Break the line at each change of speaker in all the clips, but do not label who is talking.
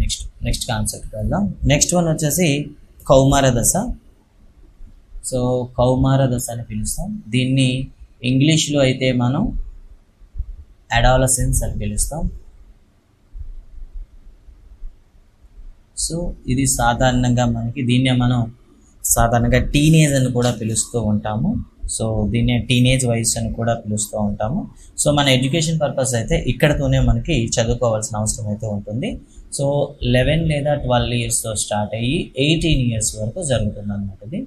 Next next concept వెళ్దాం. Next one వచ్చేసి కౌమార దశ. సో కౌమార దశ అని పిలుస్తాం. దీన్ని ఇంగ్లీష్లో అయితే మనం అడాలసెన్స్ అని పిలుస్తాం. సో ఇది సాధారణంగా మనకి దీన్నే మనం సాధారణంగా టీనేజ్ అని కూడా పిలుస్తూ ఉంటాము. సో దీన్నే టీనేజ్ వయసు అని కూడా పిలుస్తూ ఉంటాము. సో మన ఎడ్యుకేషన్ పర్పస్ అయితే ఇక్కడతోనే మనకి చదువుకోవాల్సిన అవసరం అయితే ఉంటుంది. సో లెవెన్ లేదా ట్వెల్వ్ ఇయర్స్తో స్టార్ట్ అయ్యి ఎయిటీన్ ఇయర్స్ వరకు జరుగుతుంది అనమాట ఇది.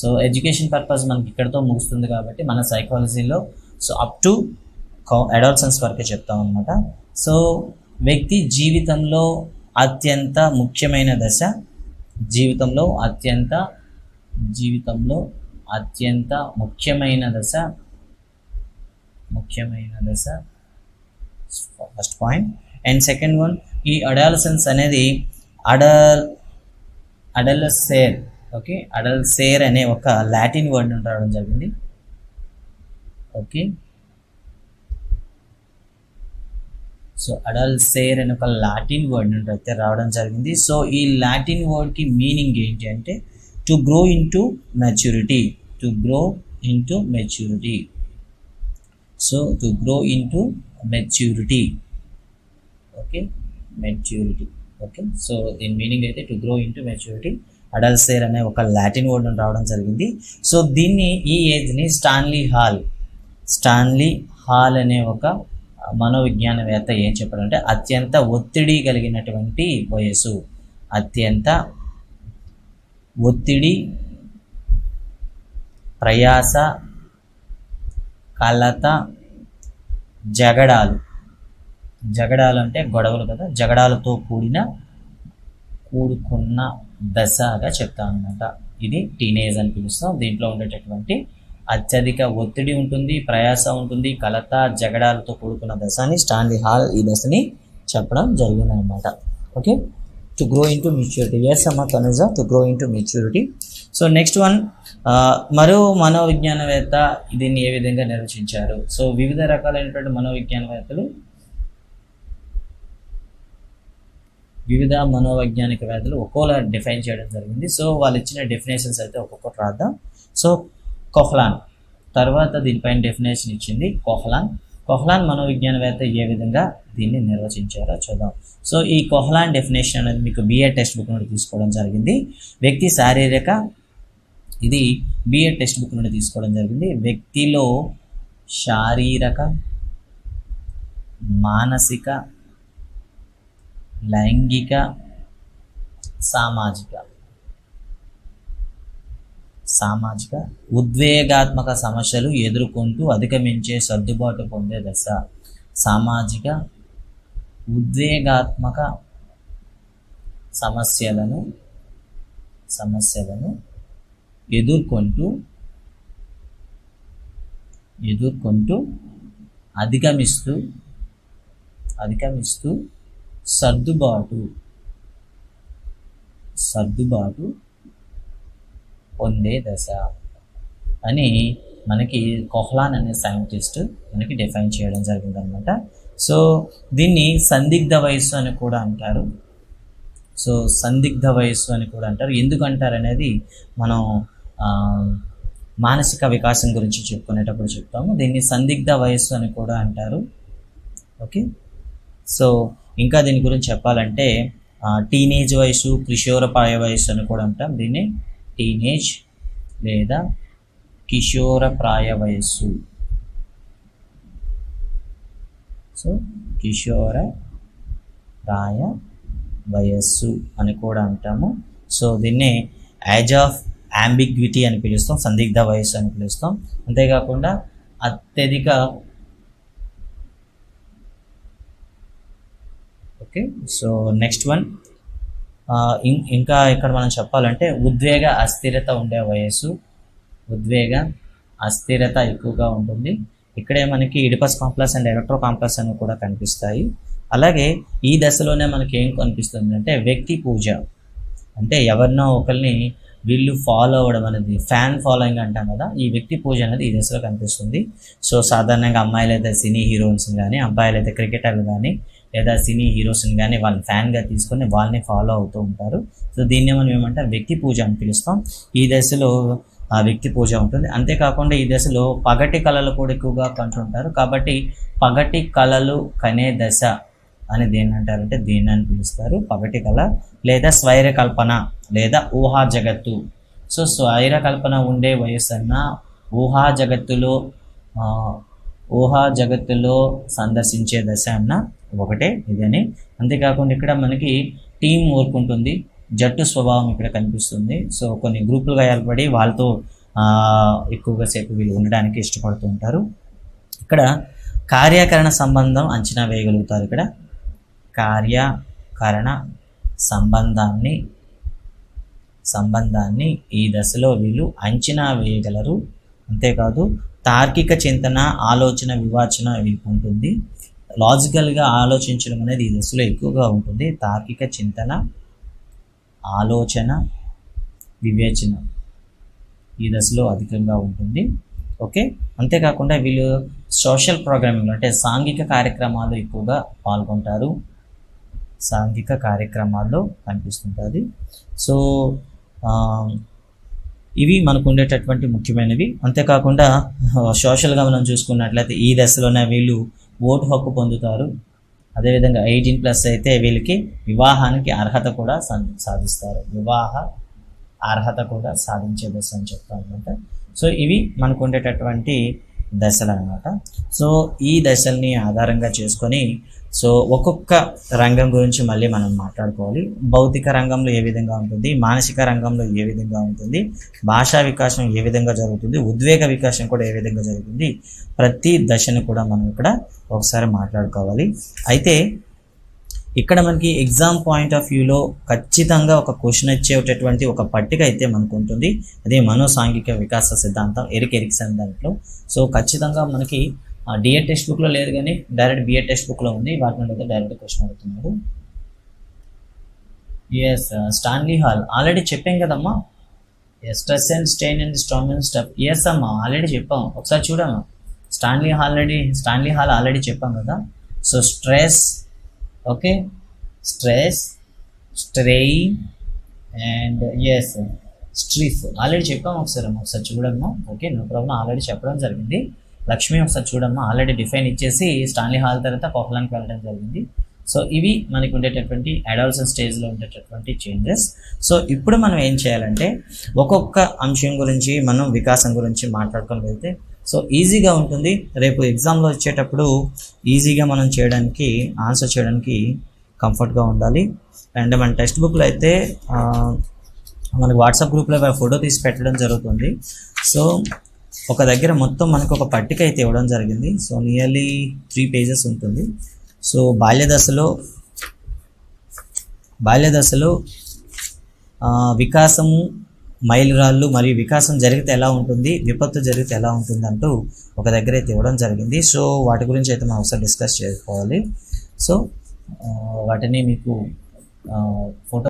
సో ఎడ్యుకేషన్ పర్పస్ మనకి ఇక్కడతో ముగుస్తుంది కాబట్టి మన సైకాలజీలో సో అప్ టు అడాల్సన్స్ వరకే చెప్తాం అనమాట సో వ్యక్తి జీవితంలో అత్యంత ముఖ్యమైన దశ జీవితంలో అత్యంత జీవితంలో అత్యంత ముఖ్యమైన దశ ముఖ్యమైన దశ first point. And second one ఈ అడాలసెన్స్ అనేది అడల్ అడల్సేర్ ఓకే? అడల్సేర్ అనే ఒక లాటిన్ వర్డ్ నుండి రావడం జరిగింది. ఓకే? సో అడల్సేర్ అనే ఒక లాటిన్ వర్డ్ నుండి అయితే రావడం జరిగింది. సో ఈ లాటిన్ వర్డ్కి మీనింగ్ ఏంటి అంటే to grow into maturity to grow into maturity so to grow into maturity okay? Maturity okay so దీని మీనింగ్ అయితే to grow into maturity అడల్సేర్ అనే ఒక లాటిన్ వర్డ్ రావడం జరిగింది. సో దీన్ని ఈ ఏజ్ని స్టాన్లీ హాల్ స్టాన్లీ హాల్ అనే ఒక మనోవిజ్ఞానవేత్త ఏం చెప్పాడంటే అత్యంత ఒత్తిడి కలిగినటువంటి వయసు అత్యంత ఒత్తిడి ప్రయాస కలత జగడాలు. జగడాలు అంటే గొడవలు కదా జగడాలతో కూడిన కూడుకున్న దశగా చెప్తాం అనమాట ఇది టీనేజ్ అని పిలుస్తాం. దీంట్లో ఉండేటటువంటి అత్యధిక ఒత్తిడి ఉంటుంది ప్రయాస ఉంటుంది కలత జగడాలతో కూడుకున్న దశ అని స్టాన్లీ హాల్ ఈ దశని చెప్పడం జరిగింది అనమాట okay? To grow into maturity yes అమ్మ Tanuja to grow into maturity so next one మరో మనోవిజ్ఞానవేత్త దీన్ని ఏ విధంగా నిర్వచించారు? సో వివిధ రకాలైనటువంటి మనోవిజ్ఞానవేత్తలు వివిధ మనోవైజ్ఞానిక వ్యాధులు ఒక్కోలా డిఫైన్ చేయడం జరిగింది. సో వాళ్ళు ఇచ్చిన డెఫినేషన్స్ అయితే ఒక్కొక్కటి రాద్దాం. సో కొహ్లాన్. తర్వాత దీనిపైన డెఫినేషన్ ఇచ్చింది కొహ్లాన్. కొహ్లాన్ మనోవిజ్ఞానవేత్త ఏ విధంగా దీన్ని నిర్వచించారో చూద్దాం. సో ఈ కొహ్లాన్ డెఫినేషన్ అనేది మీకు బిఏ టెక్స్ట్ బుక్ నుండి తీసుకోవడం జరిగింది. వ్యక్తి శారీరక ఇది బిఏ టెక్స్ట్ బుక్ నుండి తీసుకోవడం జరిగింది. వ్యక్తిలో శారీరక మానసిక లైంగిక సామాజిక. సామాజిక ఉద్వేగాత్మక సమస్యలు ఎదుర్కొంటూ అధిగమించే సర్దుబాటు పొందే దశ. సామాజిక ఉద్వేగాత్మక సమస్యలను సమస్యలను ఎదుర్కొంటూ ఎదుర్కొంటూ అధిగమిస్తూ అధిగమిస్తూ సర్దుబాటు. సర్దుబాటు పొందే దశ అని మనకి కొహ్లాన్ అనే సైంటిస్ట్ మనకి డిఫైన్ చేయడం జరిగిందనమాట సో దీన్ని సందిగ్ధ వయస్సు అని కూడా అంటారు. సో సందిగ్ధ వయస్సు అని కూడా అంటారు. ఎందుకంటారు అనేది మనం మానసిక వికాసం గురించి చెప్పుకునేటప్పుడు చెప్తాము. దీన్ని సందిగ్ధ వయస్సు అని కూడా అంటారు. ఓకే? సో ఇంకా దీని గురించి చెప్పాలంటే టీనేజ్ వయసు కిషోరపాయ వయసు అని కూడా అంటాం దీన్ని టీనేజ్ లేదా కిషోర ప్రాయ వయస్సు సో కిషోర ప్రాయ వయస్సు అని కూడా అంటాము. సో దీన్ని యాజ్ ఆఫ్ అంబిగ్విటీ అని పిలుస్తాం సందిగ్ధ వయస్సు అని పిలుస్తాం. అంతేకాకుండా అత్యధిక ఓకే సో నెక్స్ట్ వన్. ఇంకా ఇక్కడ మనం చెప్పాలంటే ఉద్వేగ అస్థిరత ఉండే వయస్సు. ఉద్వేగ అస్థిరత ఎక్కువగా ఉంటుంది. ఇక్కడే మనకి Oedipus complex and electro complex అని కూడా కనిపిస్తాయి. అలాగే ఈ దశలోనే మనకి ఏం కనిపిస్తుంది అంటే వ్యక్తి పూజ. అంటే ఎవరినో ఒకరిని వీళ్ళు ఫాలో అవ్వడం అనేది ఫ్యాన్ ఫాలోయింగ్ అంటాం కదా ఈ వ్యక్తి పూజ అనేది ఈ దశలో కనిపిస్తుంది. సో సాధారణంగా అమ్మాయిలు అయితే సినీ హీరోయిన్స్ కానీ అబ్బాయిలు అయితే క్రికెటర్లు కానీ లేదా సినీ హీరోస్ని కానీ వాళ్ళని ఫ్యాన్గా తీసుకొని వాళ్ళని ఫాలో అవుతూ ఉంటారు. సో దీన్ని మనం ఏమంటాం? వ్యక్తి పూజ అని పిలుస్తాం. ఈ దశలో ఆ వ్యక్తి పూజ ఉంటుంది. అంతేకాకుండా ఈ దశలో పగటి కళలు కూడా ఎక్కువగా కంటుంటారు కాబట్టి పగటి కళలు కనే దశ అని దేన్ని అంటారంటే దీన్ని అని పిలుస్తారు. పగటి కళ లేదా స్వైర కల్పన లేదా ఊహా జగత్తు. సో స్వైర కల్పన ఉండే వయస్సు అన్న ఊహా జగత్తులో ఊహా జగత్తులో సందర్శించే దశ అన్న ఒకటే ఇదని అంతేకాకుండా ఇక్కడ మనకి టీం వర్క్ ఉంటుంది. జట్టు స్వభావం ఇక్కడ కనిపిస్తుంది. సో కొన్ని గ్రూపులుగా ఏర్పడి వాళ్ళతో ఎక్కువగా సేపు వీళ్ళు ఉండడానికి ఇష్టపడుతూ ఉంటారు. ఇక్కడ కార్యకరణ సంబంధం అంచనా వేయగలుగుతారు ఇక్కడ. కార్యకరణ సంబంధాన్ని సంబంధాన్ని ఈ దశలో వీళ్ళు అంచనా వేయగలరు. అంతేకాదు తార్కిక చింతన ఆలోచన వివాచన వీళ్ళకి ఉంటుంది. లాజికల్గా ఆలోచించడం అనేది ఈ దశలో ఎక్కువగా ఉంటుంది. తార్కిక చింతన ఆలోచన వివేచన ఈ దశలో అధికంగా ఉంటుంది. ఓకే? అంతేకాకుండా వీళ్ళు సోషల్ ప్రోగ్రామింగ్ అంటే సాంఘిక కార్యక్రమాలు ఎక్కువగా పాల్గొంటారు. సాంఘిక కార్యక్రమాల్లో కనిపిస్తుంటుంది. సో ఇవి మనకు ఉండేటటువంటి ముఖ్యమైనవి. అంతేకాకుండా సోషల్గా మనం చూసుకున్నట్లయితే ఈ దశలోనే వీళ్ళు ఓటు హక్కు పొందుతారు. అదేవిధంగా ఎయిటీన్ ప్లస్ అయితే వీళ్ళకి వివాహానికి అర్హత కూడా సాధిస్తారు. వివాహ అర్హత కూడా సాధించే దశ అని చెప్తాం అనమాట సో ఇవి మనకు ఉండేటటువంటి దశలు అనమాట సో ఈ దశల్ని ఆధారంగా చేసుకొని సో ఒక్కొక్క రంగం గురించి మళ్ళీ మనం మాట్లాడుకోవాలి. భౌతిక రంగంలో ఏ విధంగా ఉంటుంది? మానసిక రంగంలో ఏ విధంగా ఉంటుంది? భాషా వికాసం ఏ విధంగా జరుగుతుంది? ఉద్వేగ వికాసం కూడా ఏ విధంగా జరుగుతుంది? ప్రతి దశను కూడా మనం ఇక్కడ ఒకసారి మాట్లాడుకోవాలి. అయితే ఇక్కడ మనకి ఎగ్జామ్ పాయింట్ ఆఫ్ వ్యూలో ఖచ్చితంగా ఒక క్వశ్చన్ వచ్చేటటువంటి ఒక పట్టిక అయితే మనకు ఉంటుంది. అదే మనోసాంఘిక వికాస సిద్ధాంతం ఎరిక్ ఎరిక్సన్ దాంట్లో. సో ఖచ్చితంగా మనకి డిఎడ్ టెక్స్ట్ బుక్లో లేదు కానీ డైరెక్ట్ బిఎడ్ టెక్స్ట్ బుక్లో ఉంది. వాటి నుండి అయితే డైరెక్ట్ క్వశ్చన్ అడుగుతున్నారు. ఎస్ స్టాన్లీ హాల్ ఆల్రెడీ చెప్పాం కదమ్మా? Stress and stain and strong and stuff yes అమ్మా ఆల్రెడీ చెప్పాం. ఒకసారి చూడమ్మా. Stanley Hall already Stanley Hall already చెప్పాం కదా. So stress okay stress strain and yes strife already చెప్పాం ఒకసారి ఒకసారి చూడమ్మా. ఓకే నో ప్రాబ్లం ఆల్రెడీ చెప్పడం జరిగింది. లక్ష్మి ఒకసారి చూడమ్మా. ఆల్రెడీ డిఫైన్ ఇచ్చేసి స్టాన్లీ హాల్ తర్వాత కోహ్లానికి వెళ్ళడం జరిగింది. సో ఇవి మనకు ఉండేటటువంటి అడాల్సన్ స్టేజ్లో ఉండేటటువంటి చేంజెస్ సో ఇప్పుడు మనం ఏం చేయాలంటే ఒక్కొక్క అంశం గురించి మనం వికాసం గురించి మాట్లాడుకొని వెళ్తే సో ఈజీగా ఉంటుంది. రేపు ఎగ్జామ్లో వచ్చేటప్పుడు ఈజీగా మనం చేయడానికి ఆన్సర్ చేయడానికి కంఫర్ట్గా ఉండాలి. అండ్ మన టెక్స్ట్ బుక్లో అయితే మనకి వాట్సాప్ గ్రూప్లో ఫోటో తీసి పెట్టడం జరుగుతుంది. సో ఒక దగ్గర మొత్తం మనకు ఒక పట్టిక అయితే ఇవ్వడం జరిగింది. సో నియర్లీ త్రీ పేజెస్ ఉంటుంది. సో బాల్య దశలో బాల్య దశలో వికాసము మైలురాళ్ళు మరియు వికాసం జరిగితే ఎలా ఉంటుంది? విపత్తు జరిగితే ఎలా ఉంటుంది అంటూ ఒక దగ్గర అయితే ఇవ్వడం జరిగింది. సో వాటి గురించి అయితే మనం ఒకసారి డిస్కస్ చేసుకోవాలి. సో వాటిని మీకు ఫోటో